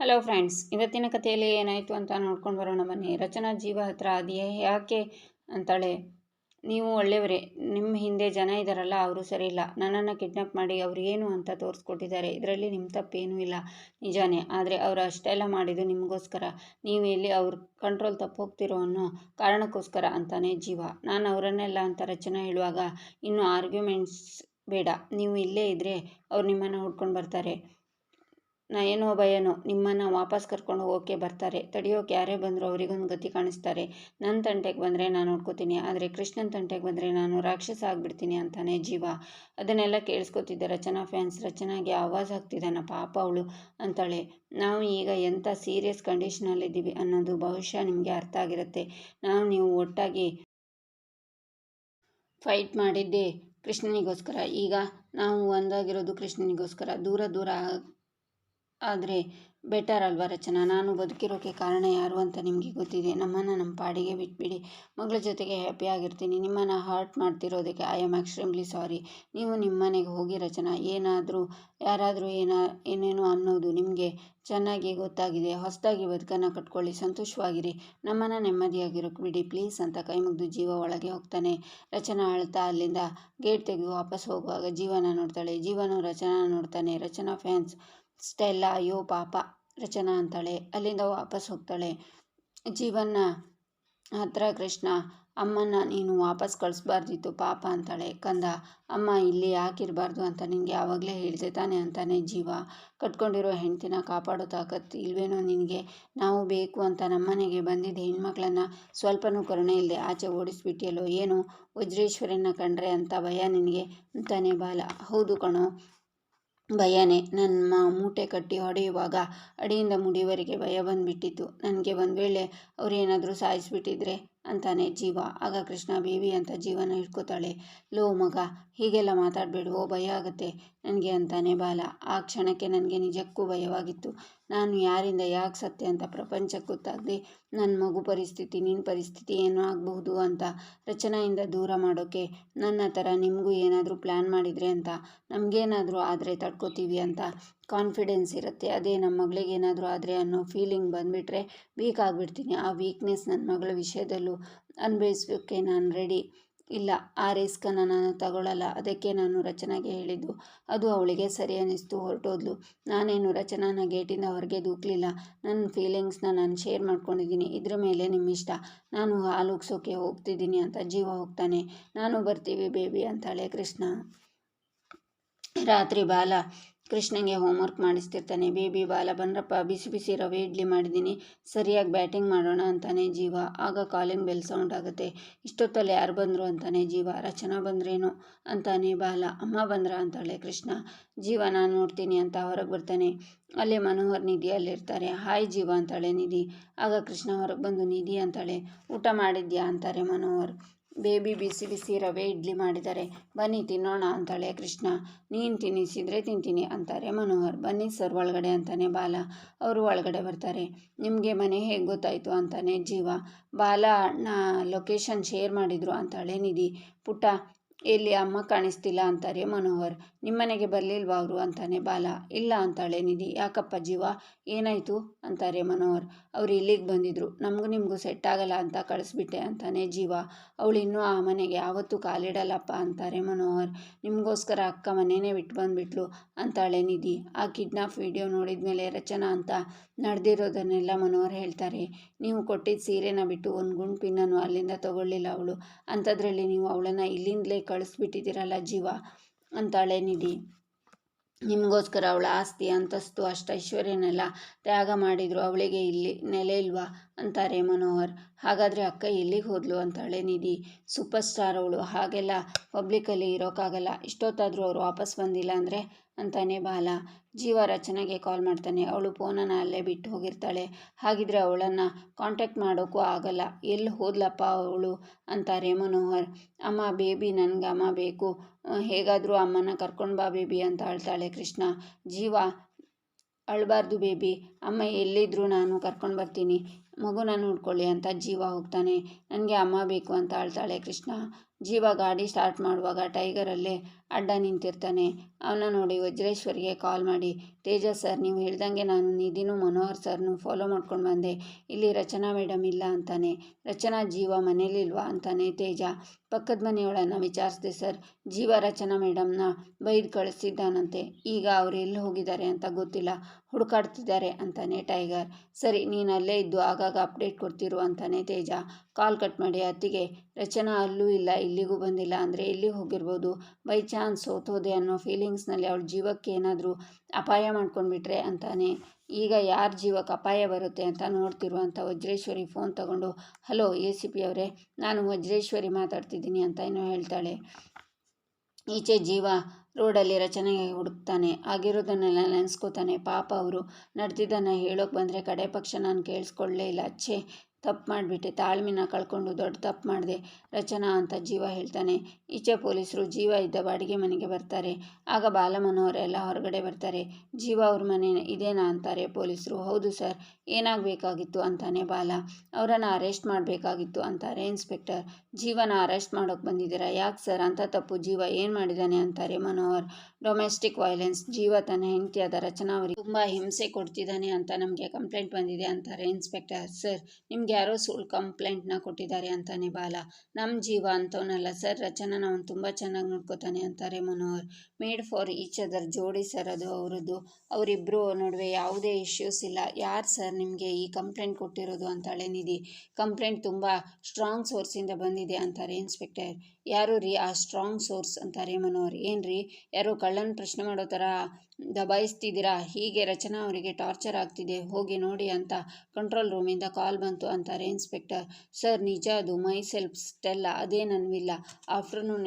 Hello friends ಇವತ್ತಿನ ಕಥೆಯಲ್ಲಿ ಏನಾಯಿತು ಅಂತ ನೋಡ್ಕೊಂಡು ಬರೋಣ ಬನ್ನಿ. ರಚನಾ ಜೀವ ಹತ್ರ ಅದೇ ಯಾಕೆ ಅಂತಾಳೆ. ನೀವು ಒಳ್ಳೆಯವರೇ ನಿಮ್ಮ ಹಿಂದೆ ಜನ ಇದ್ದಾರಲ್ಲ ಅವರು ಸರಿ ಇಲ್ಲ. ನನ್ನನ್ನು ಕಿಡ್ನಾಪ್ ಮಾಡಿ ಅವ್ರು ಏನು ಅಂತ ತೋರಿಸ್ಕೊಟ್ಟಿದ್ದಾರೆ. ಇದರಲ್ಲಿ ನಿಮ್ಮ ತಪ್ಪೇನೂ ಇಲ್ಲ. ನಿಜಾನೇ, ಆದರೆ ಅವರು ಅಷ್ಟೆಲ್ಲ ಮಾಡಿದ್ದು ನಿಮಗೋಸ್ಕರ. ನೀವು ಇಲ್ಲಿ ಅವ್ರ ಕಂಟ್ರೋಲ್ ತಪ್ಪೋಗ್ತಿರೋ ಅನ್ನೋ ಕಾರಣಕ್ಕೋಸ್ಕರ ಅಂತಾನೆ ಜೀವ. ನಾನು ಅವರನ್ನೆಲ್ಲ ಅಂತ ರಚನಾ ಹೇಳುವಾಗ, ಇನ್ನು ಆರ್ಗ್ಯುಮೆಂಟ್ಸ್ ಬೇಡ. ನೀವು ಇಲ್ಲೇ ಇದ್ದರೆ ಅವ್ರು ನಿಮ್ಮನ್ನು ಹುಡ್ಕೊಂಡು ಬರ್ತಾರೆ. ನಾ ಏನೋ ಭಯನೋ, ನಿಮ್ಮನ್ನು ವಾಪಸ್ ಕರ್ಕೊಂಡು ಹೋಗೋಕ್ಕೆ ಬರ್ತಾರೆ. ತಡೆಯೋಕೆ ಯಾರೇ ಬಂದರೂ ಅವರಿಗೊಂದು ಗತಿ ಕಾಣಿಸ್ತಾರೆ. ನನ್ನ ತಂಟೆಗೆ ಬಂದರೆ ನಾನು ನೋಡ್ಕೋತೀನಿ, ಆದರೆ ಕೃಷ್ಣನ ತಂಟೆಗೆ ಬಂದರೆ ನಾನು ರಾಕ್ಷಸ ಆಗಿಬಿಡ್ತೀನಿ ಅಂತಾನೆ ಜೀವ. ಅದನ್ನೆಲ್ಲ ಕೇಳಿಸ್ಕೊತಿದ್ದೆ ರಚನಾ ಫ್ಯಾನ್ಸ್, ರಚನಾಗೆ ಆವಾಜ್ ಹಾಕ್ತಿದ್ದಾನ ಪಾಪ ಅವಳು ಅಂತಾಳೆ. ನಾವು ಈಗ ಎಂಥ ಸೀರಿಯಸ್ ಕಂಡೀಷನಲ್ಲಿದ್ದೀವಿ ಅನ್ನೋದು ಬಹುಶಃ ನಿಮಗೆ ಅರ್ಥ ಆಗಿರುತ್ತೆ. ನಾವು ನೀವು ಒಟ್ಟಾಗಿ ಫೈಟ್ ಮಾಡಿದ್ದೆ ಕೃಷ್ಣನಿಗೋಸ್ಕರ. ಈಗ ನಾವು ಒಂದಾಗಿರೋದು ಕೃಷ್ಣನಿಗೋಸ್ಕರ. ದೂರ ದೂರ ಆದರೆ ಬೆಟರ್ ಅಲ್ವಾ ರಚನಾ? ನಾನು ಬದುಕಿರೋಕ್ಕೆ ಕಾರಣ ಯಾರು ಅಂತ ನಿಮಗೆ ಗೊತ್ತಿದೆ. ನಮ್ಮನ್ನು ನಮ್ಮ ಪಾಡಿಗೆ ಬಿಟ್ಬಿಡಿ. ಮಗಳ ಜೊತೆಗೆ ಹ್ಯಾಪಿಯಾಗಿರ್ತೀನಿ ನಿಮ್ಮನ್ನು ಹರ್ಟ್ ಮಾಡ್ತಿರೋದಕ್ಕೆ ಐ ಆಮ್ ಎಕ್ಸ್ಟ್ರೀಮ್ಲಿ ಸಾರಿ ನೀವು ನಿಮ್ಮ ಮನೆಗೆ ಹೋಗಿ ರಚನಾ, ಏನಾದರೂ, ಯಾರಾದರೂ ಏನ, ಏನೇನೋ ಅನ್ನೋದು ನಿಮಗೆ ಚೆನ್ನಾಗಿ ಗೊತ್ತಾಗಿದೆ. ಹೊಸದಾಗಿ ಬದುಕನ್ನು ಕಟ್ಕೊಳ್ಳಿ. ಸಂತೋಷವಾಗಿರಿ. ನಮ್ಮನ್ನು ನೆಮ್ಮದಿಯಾಗಿರೋಕ್ಕೆ ಬಿಡಿ. ಪ್ಲೀಸ್ ಅಂತ ಕೈ ಮುಗಿದು ಜೀವ ಒಳಗೆ ಹೋಗ್ತಾನೆ. ರಚನಾ ಅಳ್ತಾ ಅಲ್ಲಿಂದ ಗೇಟ್ ತೆಗೆದು ವಾಪಸ್ ಹೋಗುವಾಗ ಜೀವನ ನೋಡ್ತಾಳೆ. ಜೀವನ ರಚನಾ ನೋಡ್ತಾನೆ. ರಚನಾ ಫ್ಯಾನ್ಸ್ ಸ್ಟೆಲ್ಲ, ಅಯ್ಯೋ ಪಾಪ, ರಚನಾ ಅಂತಾಳೆ. ಅಲ್ಲಿಂದ ವಾಪಸ್ ಹೋಗ್ತಾಳೆ. ಜೀವನ ಹತ್ರ ಕೃಷ್ಣ, ಅಮ್ಮನ್ನ ನೀನು ವಾಪಸ್ ಕಳಿಸ್ಬಾರ್ದಿತ್ತು, ಪಾಪ ಅಂತಾಳೆ. ಕಂದ, ಅಮ್ಮ, ಇಲ್ಲಿ ಯಾಕಿರಬಾರ್ದು ಅಂತ ನಿನಗೆ ಯಾವಾಗಲೇ ಹೇಳಿದೆ ತಾನೆ ಅಂತಾನೆ ಜೀವ. ಕಟ್ಕೊಂಡಿರೋ ಹೆಂಡ್ತಿನ ಕಾಪಾಡೋ ತಾಕತ್ತು ಇಲ್ವೇನೋ ನಿನಗೆ. ನಾವು ಬೇಕು ಅಂತ ನಮ್ಮನೆಗೆ ಬಂದಿದ್ದ ಹೆಣ್ಮಕ್ಳನ್ನು ಸ್ವಲ್ಪನೂ ಕರುಣೆ ಇಲ್ಲದೆ ಆಚೆ ಓಡಿಸ್ಬಿಟ್ಟಿಯಲ್ಲೋ ಏನು? ವಜ್ರೇಶ್ವರನ ಕಂಡ್ರೆ ಅಂತ ಭಯ ನಿನಗೆ? ಅಂತಾನೆ ಬಾಲ. ಹೌದು ಕಣೋ ಭಯನೇ. ನನ್ನ ಮೂಟೆ ಕಟ್ಟಿ ಹೊಡೆಯುವಾಗ ಅಡಿಯಿಂದ ಮುಡಿಯವರೆಗೆ ಭಯ ಬಂದುಬಿಟ್ಟಿತ್ತು. ನನಗೆ ಒಂದು ವೇಳೆ ಅವರೇನಾದರೂ ಸಾಯಿಸಿಬಿಟ್ಟಿದ್ರೆ ಅಂತಾನೆ ಜೀವ. ಆಗ ಕೃಷ್ಣ ಬೇಬಿ ಅಂತ ಜೀವನ ಹಿಡ್ಕೋತಾಳೆ. ಲೋ ಮಗ, ಹೀಗೆಲ್ಲ ಮಾತಾಡಬೇಡವೋ, ಭಯ ಆಗುತ್ತೆ ನನಗೆ ಅಂತಾನೆ ಬಾಲ. ಆ ಕ್ಷಣಕ್ಕೆ ನನಗೆ ನಿಜಕ್ಕೂ ಭಯವಾಗಿತ್ತು. ನಾನು ಯಾರಿಂದ ಯಾಕೆ ಸತ್ಯ ಅಂತ ಪ್ರಪಂಚಕ್ಕೆ ಗೊತ್ತಾಗದೆ ನನ್ನ ಮಗು ಪರಿಸ್ಥಿತಿ ನಿನ್ನ ಪರಿಸ್ಥಿತಿ ಏನೋ ಆಗಬಹುದು ಅಂತ ರಚನೆಯಿಂದ ದೂರ ಮಾಡೋಕ್ಕೆ ನನ್ನ ಥರ ನಿಮಗೂ ಏನಾದರೂ ಪ್ಲ್ಯಾನ್ ಮಾಡಿದರೆ ಅಂತ, ನಮಗೇನಾದರೂ ಆದರೆ ತಡ್ಕೋತೀವಿ ಅಂತ ಕಾನ್ಫಿಡೆನ್ಸ್ ಇರುತ್ತೆ. ಅದೇ ನಮ್ಮ ಮಗಳಿಗೆ ಏನಾದರೂ ಆದರೆ ಅನ್ನೋ ಫೀಲಿಂಗ್ ಬಂದುಬಿಟ್ರೆ ವೀಕ್ ಆಗಿಬಿಡ್ತೀನಿ. ಆ ವೀಕ್ನೆಸ್ ನನ್ನ ಮಗಳ ವಿಷಯದಲ್ಲೂ ಅನುಭವಿಸೋಕ್ಕೆ ನಾನು ರೆಡಿ. ಇಲ್ಲ, ಆ ರಿಸ್ಕನ್ನು ನಾನು ತಗೊಳ್ಳಲ್ಲ ಅದಕ್ಕೆ ನಾನು ರಚನಾಗೆ ಹೇಳಿದ್ದು. ಅದು ಅವಳಿಗೆ ಸರಿ ಅನ್ನಿಸ್ತು ಹೊರಟೋದ್ಲು. ನಾನೇನು ರಚನಾನ ಗೇಟಿಂದ ಹೊರಗೆ ದೂಕ್ಲಿಲ್ಲ. ನನ್ನ ಫೀಲಿಂಗ್ಸ್ನ ನಾನು ಶೇರ್ ಮಾಡ್ಕೊಂಡಿದ್ದೀನಿ. ಇದ್ರ ಮೇಲೆ ನಿಮ್ಮ ಇಷ್ಟ ನಾನು ಹಾಲುಗ್ಸೋಕ್ಕೆ ಹೋಗ್ತಿದ್ದೀನಿ ಅಂತ ಜೀವ ಹೋಗ್ತಾನೆ. ನಾನು ಬರ್ತೀವಿ ಬೇಬಿ ಅಂತಾಳೆ ಕೃಷ್ಣ. ರಾತ್ರಿ ಬಾಲ. ಕೃಷ್ಣಂಗೆ ಹೋಮ್ವರ್ಕ್ ಮಾಡಿಸ್ತಿರ್ತಾನೆ. ಬೇಬಿ ಬಾಲ ಬನ್ರಪ್ಪ ಬಿಸಿ ಬಿಸಿ ರವೆ ಇಡ್ಲಿ ಮಾಡಿದ್ದೀನಿ. ಸರಿಯಾಗಿ ಬ್ಯಾಟಿಂಗ್ ಮಾಡೋಣ ಅಂತಾನೆ ಜೀವ. ಆಗ ಕಾಲಿಂಗ್ ಬೆಲ್ ಸೌಂಡ್ ಆಗುತ್ತೆ. ಇಷ್ಟೊತ್ತಲ್ಲಿ ಯಾರು ಬಂದರು? ಅಂತಾನೆ ಜೀವ. ರಚನಾ ಬಂದ್ರೇನು? ಅಂತಾನೆ ಬಾಲ. ಅಮ್ಮ ಬಂದ್ರ? ಅಂತಾಳೆ ಕೃಷ್ಣ. ಜೀವ, ನಾನು ನೋಡ್ತೀನಿ ಅಂತ ಹೊರಗೆ ಬರ್ತಾನೆ. ಅಲ್ಲಿ ಮನೋಹರ್ ನಿಧಿ ಅಲ್ಲಿರ್ತಾರೆ. ಹಾಯ್ ಜೀವ ಅಂತಾಳೆ ನಿಧಿ. ಆಗ ಕೃಷ್ಣ ಹೊರಗೆ ಬಂದು, ನಿಧಿ ಅಂತಾಳೆ. ಊಟ ಮಾಡಿದ್ಯಾ? ಅಂತಾರೆ ಮನೋಹರ್. ಬೇಬಿ ಬಿಸಿ ಬಿಸಿ ರವೆ ಇಡ್ಲಿ ಮಾಡಿದ್ದಾರೆ. ಬನ್ನಿ ತಿನ್ನೋಣ ಅಂತಾಳೆ ಕೃಷ್ಣ. ನೀನು ತಿನ್ನಿಸಿದರೆ ತಿಂತೀನಿ ಅಂತಾರೆ ಮನೋಹರ್. ಬನ್ನಿ ಸರ್ ಒಳಗಡೆ ಅಂತಾನೆ ಬಾಲ. ಅವರು ಒಳಗಡೆ ಬರ್ತಾರೆ. ನಿಮಗೆ ಮನೆ ಹೇಗೆ ಗೊತ್ತಾಯಿತು ಅಂತಾನೆ ಜೀವ. ಬಾಲ ಅಣ್ಣ ಲೊಕೇಶನ್ ಶೇರ್ ಮಾಡಿದರು ಅಂತಾಳೆ ನಿಧಿ. ಪುಟ್ಟ ಎಲ್ಲಿ ಅಮ್ಮ ಕಾಣಿಸ್ತಿಲ್ಲ ಅಂತಾರೆ, ಮನೋಹರ್, ನಿಮ್ಮನೆಗೆ ಬರಲಿಲ್ವಾ ಅವರು? ಅಂತಾನೆ ಬಾಲ. ಇಲ್ಲ ಅಂತಾಳೆ ನಿಧಿ. ಯಾಕಪ್ಪ ಜೀವ? ಏನಾಯಿತು? ಅಂತಾರೆ ಮನೋಹರ್. ಅವ್ರು ಇಲ್ಲಿಗೆ ಬಂದಿದ್ರು. ನಮಗೂ ನಿಮಗೂ ಸೆಟ್ ಆಗಲ್ಲ ಅಂತ ಕಳಿಸ್ಬಿಟ್ಟೆ ಅಂತಾನೆ ಜೀವ. ಅವಳು ಇನ್ನೂ ಆ ಮನೆಗೆ ಯಾವತ್ತೂ ಕಾಲಿಡಲ್ಲಪ್ಪ ಅಂತಾರೆ ಮನೋಹರ್. ನಿಮಗೋಸ್ಕರ ಅಕ್ಕ ಮನೆಯೇ ಬಿಟ್ಟು ಬಂದುಬಿಟ್ಲು. ಅಂತಾಳೆ ನಿಧಿ. ಆ ಕಿಡ್ನಾಪ್ ವಿಡಿಯೋ ನೋಡಿದ ಮೇಲೆ ರಚನಾ ಅಂತ ನಡೆದಿರೋದನ್ನೆಲ್ಲ ಮನೋಹರ್ ಹೇಳ್ತಾರೆ. ನೀವು ಕೊಟ್ಟಿದ್ದ ಸೀರೆನ ಬಿಟ್ಟು ಒಂದು ಗುಂಡು ಪಿನ್ನನ್ನು ಅಲ್ಲಿಂದ ತಗೊಳ್ಳಿಲ್ಲ ಅವಳು. ಅಂಥದ್ರಲ್ಲಿ ನೀವು ಅವಳನ್ನು ಇಲ್ಲಿಂದಲೇ ಕಳಿಸ್ಬಿಟ್ಟಿದ್ದೀರಲ್ಲ ಜೀವ, ಅಂತಾಳೆ ನಿಧಿ. ನಿಮಗೋಸ್ಕರ ಅವಳ ಆಸ್ತಿ, ಅಂತಸ್ತು, ಅಷ್ಟ ಐಶ್ವರ್ಯನೆಲ್ಲ ತ್ಯಾಗ ಮಾಡಿದ್ರು ಅವಳಿಗೆ ಇಲ್ಲಿ ನೆಲೆ ಇಲ್ವಾ, ಅಂತಾರೆ ಮನೋಹರ್. ಹಾಗಾದರೆ ಅಕ್ಕ ಎಲ್ಲಿಗೆ ಹೋದ್ಲು, ಅಂತಾಳೆ ನಿಧಿ. ಸೂಪರ್ ಸ್ಟಾರ್ ಅವಳು. ಹಾಗೆಲ್ಲ ಪಬ್ಲಿಕಲ್ಲಿ ಇರೋಕ್ಕಾಗಲ್ಲ. ಇಷ್ಟೊತ್ತಾದರೂ ಅವರು ವಾಪಸ್ ಬಂದಿಲ್ಲ ಅಂದರೆ ಅಂತಾನೆ ಬಾಲ. ಜೀವ ರಚನೆಗೆ ಕಾಲ್ ಮಾಡ್ತಾನೆ. ಅವಳು ಫೋನನ್ನು ಅಲ್ಲೇ ಬಿಟ್ಟು ಹೋಗಿರ್ತಾಳೆ. ಹಾಗಿದ್ರೆ ಅವಳನ್ನು ಕಾಂಟ್ಯಾಕ್ಟ್ ಮಾಡೋಕ್ಕೂ ಆಗಲ್ಲ. ಎಲ್ಲಿ ಹೋದ್ಲಪ್ಪ ಅವಳು? ಅಂತಾರೆ ಮನೋಹರ್ ಅಮ್ಮ, ಬೇಬಿ ನನಗೆ ಅಮ್ಮ ಬೇಕು. ಹೇಗಾದರೂ ಅಮ್ಮನ ಕರ್ಕೊಂಡು ಬಾ ಬೇಬಿ ಅಂತ ಅಳ್ತಾಳೆ ಕೃಷ್ಣ. ಜೀವ, ಅಳಬಾರ್ದು ಬೇಬಿ. ಅಮ್ಮ ಎಲ್ಲಿದ್ದರೂ ನಾನು ಕರ್ಕೊಂಡು ಬರ್ತೀನಿ. ಮಗುನ ನೋಡ್ಕೊಳ್ಳಿ ಅಂತ ಜೀವ ಹೋಗ್ತಾನೆ. ನನಗೆ ಅಮ್ಮ ಬೇಕು ಅಂತ ಅಳ್ತಾಳೆ ಕೃಷ್ಣ. ಜೀವ ಗಾಡಿ ಸ್ಟಾರ್ಟ್ ಮಾಡುವಾಗ ಟೈಗರಲ್ಲೇ ಅಡ್ಡ ನಿಂತಿರ್ತಾನೆ. ಅವನ್ನ ನೋಡಿ ವಜ್ರೇಶ್ವರಿಗೆ ಕಾಲ್ ಮಾಡಿ ತೇಜ ಸರ್ ನೀವು ಹೇಳ್ದಂಗೆ ನಾನು ನಿಧಿನು ಮನೋಹರ್ ಸರ್ನು ಫಾಲೋ ಮಾಡ್ಕೊಂಡು ಬಂದೆ. ಇಲ್ಲಿ ರಚನಾ ಮೇಡಮ್ ಇಲ್ಲ ಅಂತಾನೆ. ರಚನಾ ಜೀವ ಮನೇಲಿಲ್ವಾ ಅಂತಾನೆ ತೇಜ. ಪಕ್ಕದ ಮನೆಯವಳನ್ನು ವಿಚಾರಿಸಿದೆ ಸರ್ ಜೀವ ರಚನಾ ಮೇಡಮ್ನ ಬೈದು ಕಳಿಸಿದ್ದಾನಂತೆ. ಈಗ ಅವರು ಎಲ್ಲಿ ಹೋಗಿದ್ದಾರೆ ಅಂತ ಗೊತ್ತಿಲ್ಲ. ಹುಡುಕಾಡ್ತಿದ್ದಾರೆ ಅಂತಾನೆ ಟೈಗರ್ ಸರಿ, ನೀನು ಅಲ್ಲೇ ಇದ್ದು ಆಗಾಗ ಅಪ್ಡೇಟ್ ಕೊಡ್ತಿರು ಅಂತಾನೆ ತೇಜ. ಕಾಲ್ ಕಟ್ ಮಾಡಿ ಅತ್ತಿಗೆ, ರಚನಾ ಅಲ್ಲೂ ಇಲ್ಲ, ಇಲ್ಲಿಗೂ ಬಂದಿಲ್ಲ. ಅಂದರೆ ಎಲ್ಲಿಗೆ ಹೋಗಿರ್ಬೋದು? ಬೈ ಚಾನ್ಸ್ ಸೋತೋದೆ ಅನ್ನೋ ಫೀಲಿಂಗ್ಸ್ನಲ್ಲಿ ಅವಳ ಜೀವಕ್ಕೆ ಏನಾದರೂ ಅಪಾಯ ಮಾಡ್ಕೊಂಡ್ಬಿಟ್ರೆ ಅಂತಾನೆ. ಈಗ ಯಾರ ಜೀವಕ್ಕೆ ಅಪಾಯ ಬರುತ್ತೆ ಅಂತ ನೋಡ್ತಿರುವಂಥ ವಜ್ರೇಶ್ವರಿ ಫೋನ್ ತಗೊಂಡು, ಹಲೋ ಎ ಸಿ ಪಿ ಅವರೇ, ನಾನು ವಜ್ರೇಶ್ವರಿ ಮಾತಾಡ್ತಿದ್ದೀನಿ ಅಂತ ಏನೋ ಹೇಳ್ತಾಳೆ. ಈಚೆ ಜೀವ ರೋಡಲ್ಲಿ ರಚನೆಗೆ ಹುಡುಕ್ತಾನೆ. ಆಗಿರೋದನ್ನೆಲ್ಲ ನೆನೆಸ್ಕೋತಾನೆ. ಪಾಪ ಅವರು ನಡೆದಿದ್ದನ್ನು ಹೇಳೋಕೆ ಬಂದರೆ ಕಡೆ ಪಕ್ಷ ನಾನು ಕೇಳಿಸ್ಕೊಳ್ಳೇ ಇಲ್ಲ. ಛೇ ತಪ್ಪು ಮಾಡಿಬಿಟ್ಟೆ. ತಾಳ್ಮೆನ ಕಳ್ಕೊಂಡು ದೊಡ್ಡ ತಪ್ಪು ಮಾಡಿದೆ. ರಚನಾ ಅಂತ ಜೀವ ಹೇಳ್ತಾನೆ. ಈಚೆ ಪೊಲೀಸರು ಜೀವ ಇದ್ದ ಬಾಡಿಗೆ ಮನೆಗೆ ಬರ್ತಾರೆ. ಆಗ ಬಾಲಮನೋಹರೆಲ್ಲ ಹೊರಗಡೆ ಬರ್ತಾರೆ. ಜೀವ ಅವ್ರ ಮನೆ ಇದೇನಾ ಅಂತಾರೆ ಪೊಲೀಸರು. ಹೌದು ಸರ್, ಏನಾಗಬೇಕಾಗಿತ್ತು ಅಂತಾನೆ ಬಾಲ. ಅವರನ್ನು ಅರೆಸ್ಟ್ ಮಾಡಬೇಕಾಗಿತ್ತು ಅಂತಾರೆ ಇನ್ಸ್ಪೆಕ್ಟರ್. ಜೀವನ ಅರೆಸ್ಟ್ ಮಾಡೋಕೆ ಬಂದಿದ್ದೀರಾ? ಯಾಕೆ ಸರ್? ಅಂತ ತಪ್ಪು ಜೀವ ಏನು ಮಾಡಿದ್ದಾನೆ ಅಂತಾರೆ ಮನೋಹರ್. Domestic violence. ಜೀವ ತನ್ನ ಹೆಂಡತಿಯಾದ ರಚನಾ ಅವರಿಗೆ ತುಂಬ ಹಿಂಸೆ ಕೊಡ್ತಿದ್ದಾನೆ ಅಂತ ನಮಗೆ ಕಂಪ್ಲೇಂಟ್ ಬಂದಿದೆ ಅಂತಾರೆ ಇನ್ಸ್ಪೆಕ್ಟರ್. ಸರ್, ನಿಮ್ಗೆ ಯಾರೋ ಸುಳ್ಳು ಕಂಪ್ಲೇಂಟ್ನ ಕೊಟ್ಟಿದ್ದಾರೆ ಅಂತಾನೆ ಬಾಲ. ನಮ್ಮ ಜೀವ ಅಂತವನಲ್ಲ ಸರ್. ರಚನಾನ ಅವನು ತುಂಬ ಚೆನ್ನಾಗಿ ನೋಡ್ಕೋತಾನೆ ಅಂತಾರೆ Manohar. Made for each other, ಜೋಡಿ ಸರ್ ಅದು ಅವರದ್ದು. ಅವರಿಬ್ಬರು ನಡುವೆ ಯಾವುದೇ ಇಶ್ಯೂಸ್ ಇಲ್ಲ. ಯಾರು ಸರ್ ನಿಮಗೆ ಈ ಕಂಪ್ಲೇಂಟ್ ಕೊಟ್ಟಿರೋದು ಅಂತಾಳೆ ನಿಧಿ. ಕಂಪ್ಲೇಂಟ್ ತುಂಬ ಸ್ಟ್ರಾಂಗ್ ಸೋರ್ಸಿಂದ ಬಂದಿದೆ ಅಂತಾರೆ ಇನ್ಸ್ಪೆಕ್ಟರ್. ಯಾರು ರೀ ಆ ಸ್ಟ್ರಾಂಗ್ ಸೋರ್ಸ್ ಅಂತಾರೆ ಮನೋಹರ್ ಏನು ರೀ? ಯಾರೋ ಕಳ್ಳನ ಪ್ರಶ್ನೆ ಮಾಡೋ ಥರ ದಬಾಯಿಸ್ತಿದ್ದೀರಾ? ಹೀಗೆ ರಚನಾ ಅವರಿಗೆ ಟಾರ್ಚರ್ ಆಗ್ತಿದೆ, ಹೋಗಿ ನೋಡಿ ಅಂತ ಕಂಟ್ರೋಲ್ ರೂಮಿಂದ ಕಾಲ್ ಬಂತು ಅಂತಾರೆ ಇನ್ಸ್ಪೆಕ್ಟರ್ ಸರ್, ನಿಜ ಅದು ಮೈ ಸೆಲ್ಫ್ ಸ್ಟೆಲ್ಲ ಅದೇ ನನ್ವಿಲ್ಲ. ಆಫ್ಟರ್ನೂನ್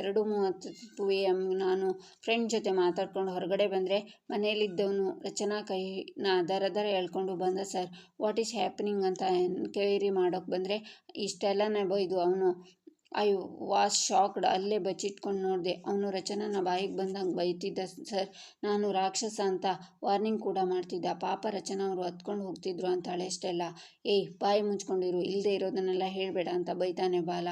ಎರಡು ಮೂವತ್ತು ಎ ಎಂ ನಾನು ಫ್ರೆಂಡ್ ಜೊತೆ ಮಾತಾಡ್ಕೊಂಡು ಹೊರಗಡೆ ಬಂದರೆ ಮನೆಯಲ್ಲಿದ್ದವನು ರಚನಾ ಕೈನ ದರ ದರ ಹೇಳ್ಕೊಂಡು ಬಂದ, ಸರ್ ವಾಟ್ ಈಸ್ ಹ್ಯಾಪನಿಂಗ್ ಅಂತ ಎನ್ಕ್ವೈರಿ ಮಾಡೋಕ್ಕೆ ಬಂದರೆ ಇಷ್ಟೆಲ್ಲನೇ ಬೈದು ಅವನು ಐ ವಾಸ್ ಶಾಕ್ಡ್. ಅಲ್ಲೇ ಬಚ್ಚಿಟ್ಕೊಂಡು ನೋಡಿದೆ. ಅವನು ರಚನನ ಬಾಯಿಗೆ ಬಂದಂಗೆ ಬೈತಿದ್ದ ಸರ್. ನಾನು ರಾಕ್ಷಸ ಅಂತ ವಾರ್ನಿಂಗ್ ಕೂಡ ಮಾಡ್ತಿದ್ದ. ಪಾಪ ರಚನಾ ಅವರು ಹತ್ಕೊಂಡು ಹೋಗ್ತಿದ್ರು ಅಂತಾಳೆ ಅಷ್ಟೆಲ್ಲ ಏಯ್, ಬಾಯಿ ಮುಚ್ಕೊಂಡಿರು. ಇಲ್ಲದೆ ಇರೋದನ್ನೆಲ್ಲ ಹೇಳಬೇಡ ಅಂತ ಬೈತಾನೆ ಬಾಲ.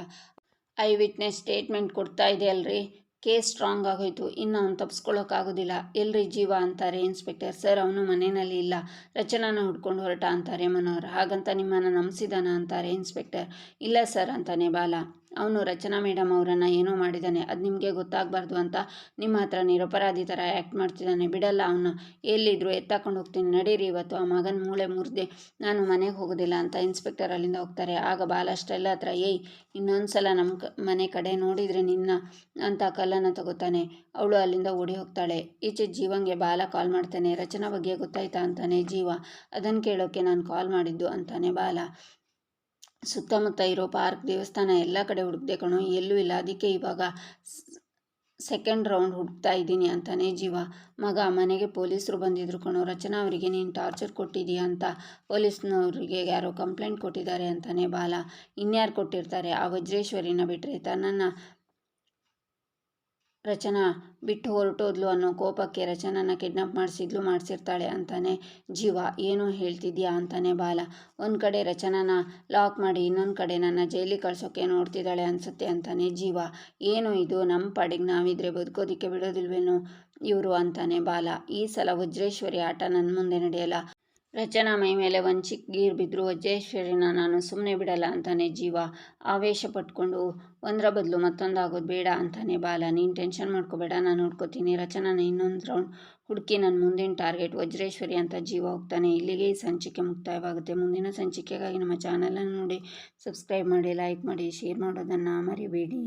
ಐ ವಿಟ್ನೆಸ್ ಸ್ಟೇಟ್ಮೆಂಟ್ ಕೊಡ್ತಾ ಇದೆ ಅಲ್ರಿ? ಕೇಸ್ ಸ್ಟ್ರಾಂಗ್ ಆಗೋಯ್ತು. ಇನ್ನು ಅವ್ನು ತಪ್ಪಿಸ್ಕೊಳ್ಳೋಕ್ಕಾಗೋದಿಲ್ಲ ಎಲ್ರಿ ಜೀವ ಅಂತಾರೆ ಇನ್ಸ್ಪೆಕ್ಟರ್. ಸರ್, ಅವನು ಮನೆಯಲ್ಲಿ ಇಲ್ಲ. ರಚನಾನ ಹುಡ್ಕೊಂಡು ಹೊರಟ ಅಂತಾರೆ ಮನೋಹರ್. ಹಾಗಂತ ನಿಮ್ಮನ್ನು ನಂಬಿಸಿದಾನ ಅಂತಾರೆ ಇನ್ಸ್ಪೆಕ್ಟರ್. ಇಲ್ಲ ಸರ್, ಅಂತಾನೆ ಬಾಲ. ಅವನು ರಚನಾ ಮೇಡಮ್ ಅವರನ್ನು ಏನೋ ಮಾಡಿದ್ದಾನೆ ಅದು ನಿಮಗೆ ಗೊತ್ತಾಗಬಾರ್ದು ಅಂತ ನಿಮ್ಮ ಹತ್ರ ನಿರಪರಾಧಿ ಥರ ಆ್ಯಕ್ಟ್ ಮಾಡ್ತಿದ್ದಾನೆ ಬಿಡಲ್ಲ ಅವನು. ಎಲ್ಲಿದ್ರು ಎತ್ತಾಕೊಂಡು ಹೋಗ್ತೀನಿ. ನಡೀರಿ ಇವತ್ತು. ಆ ಮಗನ ಮೂಳೆ ಮುರಿದೆ. ನಾನು ಮನೆಗೆ ಹೋಗೋದಿಲ್ಲ ಅಂತ ಇನ್ಸ್ಪೆಕ್ಟರ್ ಅಲ್ಲಿಂದ ಹೋಗ್ತಾರೆ. ಆಗ ಬಾಲಷ್ಟೆಲ್ಲ ಹತ್ರ, ಏಯ್ ಇನ್ನೊಂದು ಸಲ ನಮ್ಮ ಮನೆ ಕಡೆ ನೋಡಿದರೆ ನಿನ್ನ ಅಂತ ಕಲ್ಲನ್ನು ತಗೋತಾನೆ. ಅವಳು ಅಲ್ಲಿಂದ ಓಡಿ ಹೋಗ್ತಾಳೆ. ಈಚೆ ಜೀವಂಗೆ ಬಾಲ ಕಾಲ್ ಮಾಡ್ತಾನೆ. ರಚನಾ ಬಗ್ಗೆ ಗೊತ್ತಾಯ್ತಾ? ಅಂತಾನೆ. ಜೀವ ಅದನ್ನು ಕೇಳೋಕ್ಕೆ ನಾನು ಕಾಲ್ ಮಾಡಿದ್ದು ಅಂತಾನೆ ಬಾಲ. ಸುತ್ತಮುತ್ತ ಇರೋ ಪಾರ್ಕ್, ದೇವಸ್ಥಾನ ಎಲ್ಲ ಕಡೆ ಹುಡುಕ್ದೆ ಕಣೋ, ಎಲ್ಲೂ ಇಲ್ಲ. ಅದಕ್ಕೆ ಇವಾಗ ಸೆಕೆಂಡ್ ರೌಂಡ್ ಹುಡುಕ್ತಾ ಇದ್ದೀನಿ ಅಂತಾನೆ ಜೀವ. ಮಗ ಮನೆಗೆ ಪೊಲೀಸರು ಬಂದಿದ್ರು ಕಣೋ, ರಚನಾ ಅವರಿಗೆ ನೀನು ಟಾರ್ಚರ್ ಕೊಟ್ಟಿದ್ದೀಯಾ ಅಂತ. ಪೊಲೀಸ್ನವರಿಗೆ ಯಾರೋ ಕಂಪ್ಲೇಂಟ್ ಕೊಟ್ಟಿದ್ದಾರೆ ಅಂತಾನೆ ಬಾಲ. ಇನ್ಯಾರು ಕೊಟ್ಟಿರ್ತಾರೆ? ಆ ವಜ್ರೇಶ್ವರಿನ ಬಿಟ್ಟರೆ ತನ್ನನ್ನು ರಚನಾ ಬಿಟ್ಟು ಹೊರಟೋದ್ಲು ಅನ್ನೋ ಕೋಪಕ್ಕೆ ರಚನನ ಕಿಡ್ನಾಪ್ ಮಾಡಿಸಿದ್ಲು, ಮಾಡಿಸಿರ್ತಾಳೆ ಅಂತಾನೆ. ಜೀವ, ಏನು ಹೇಳ್ತಿದ್ಯಾ ಅಂತಾನೆ ಬಾಲ. ಒಂದು ಕಡೆ ರಚನನ ಲಾಕ್ ಮಾಡಿ, ಇನ್ನೊಂದು ಕಡೆ ನನ್ನ ಜೈಲಿಗೆ ಕಳ್ಸೋಕ್ಕೆ ನೋಡ್ತಿದ್ದಾಳೆ ಅನ್ಸುತ್ತೆ ಅಂತಾನೆ ಜೀವ. ಏನು ಇದು ನಮ್ಮ ಪಾಡಿಗೆ ನಾವಿದ್ರೆ ಬದುಕೋದಿಕ್ಕೆ ಬಿಡೋದಿಲ್ವೇನೋ ಇವರು ಅಂತಾನೆ ಬಾಲ. ಈ ಸಲ ವಜ್ರೇಶ್ವರಿ ಆಟ ನನ್ನ ಮುಂದೆ ನಡೆಯಲ್ಲ. ರಚನಾ ಮೈ ಮೇಲೆ ಒಂದು ಚಿಕ್ಕ ಗೀರ್ ಬಿದ್ದರೂ ವಜ್ರೇಶ್ವರಿನ ನಾನು ಸುಮ್ಮನೆ ಬಿಡಲ್ಲ ಅಂತಾನೆ ಜೀವ. ಆವೇಶ ಪಟ್ಕೊಂಡು, ಒಂದರ ಬದಲು ಮತ್ತೊಂದಾಗೋದು ಬೇಡ ಅಂತಾನೆ ಬಾಲ. ನೀನು ಟೆನ್ಷನ್ ಮಾಡ್ಕೋಬೇಡ, ನಾನು ನೋಡ್ಕೋತೀನಿ. ರಚನಾನ ಇನ್ನೊಂದು ರೌಂಡ್ ಹುಡುಕಿ ನನ್ನ ಮುಂದಿನ ಟಾರ್ಗೆಟ್ ವಜ್ರೇಶ್ವರಿ ಅಂತ ಜೀವ ಹೋಗ್ತಾನೆ. ಇಲ್ಲಿಗೆ ಈ ಸಂಚಿಕೆ ಮುಕ್ತಾಯವಾಗುತ್ತೆ. ಮುಂದಿನ ಸಂಚಿಕೆಗಾಗಿ ನಮ್ಮ ಚಾನಲನ್ನು ನೋಡಿ ಸಬ್ಸ್ಕ್ರೈಬ್ ಮಾಡಿ, ಲೈಕ್ ಮಾಡಿ, ಶೇರ್ ಮಾಡೋದನ್ನು ಮರಿಬೇಡಿ.